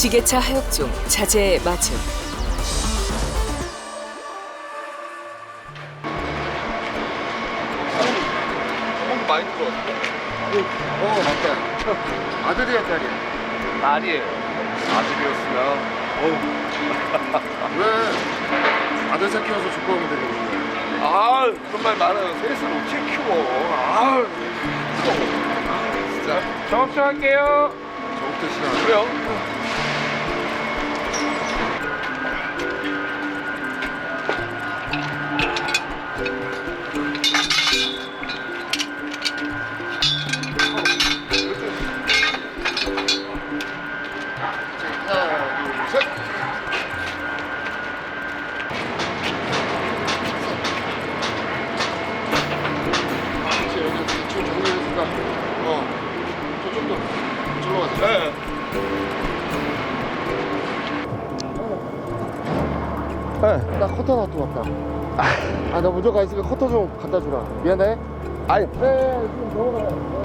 지게차 하역 중 자재의 맞음. 형 많이 들어왔어. 어 맞다 아들이야 딸이야 딸이에요. 아들이었으면 왜 아들 새 키워서 죽고 오면 되는 거야 아 그런 말 많아요. 셋을 어떻게 키워? 아 진짜. 정업좀 할게요. 저부터 싫어 그래요? 하나 둘셋 여기 대충 정리했으니까 어 네. 네. 나 커터 놔두고 왔다 아 나 먼저 가 있으니까 커터 좀 갖다 주라 미안해 아니 네 지금 넘어가요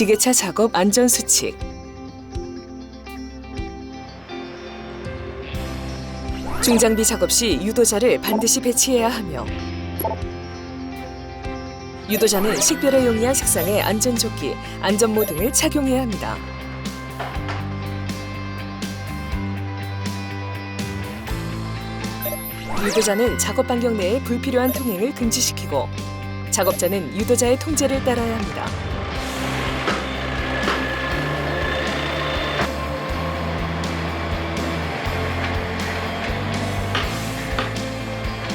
지게차 작업 안전 수칙. 중장비 작업 시 유도자를 반드시 배치해야 하며 유도자는 식별에 용이한 색상의 안전조끼, 안전모 등을 착용해야 합니다. 유도자는 작업 반경 내에 불필요한 통행을 금지시키고 작업자는 유도자의 통제를 따라야 합니다.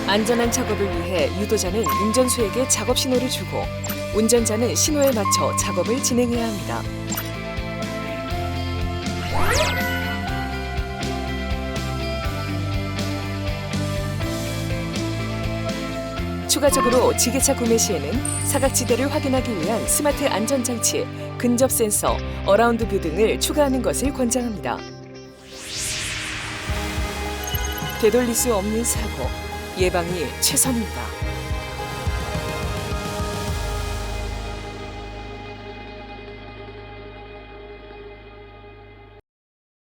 안전한 작업을 위해 유도자는 운전수에게 작업 신호를 주고 운전자는 신호에 맞춰 작업을 진행해야 합니다. 추가적으로 지게차 구매 시에는 사각지대를 확인하기 위한 스마트 안전장치, 근접 센서, 어라운드 뷰 등을 추가하는 것을 권장합니다. 되돌릴 수 없는 사고, 예방이 최선입니다.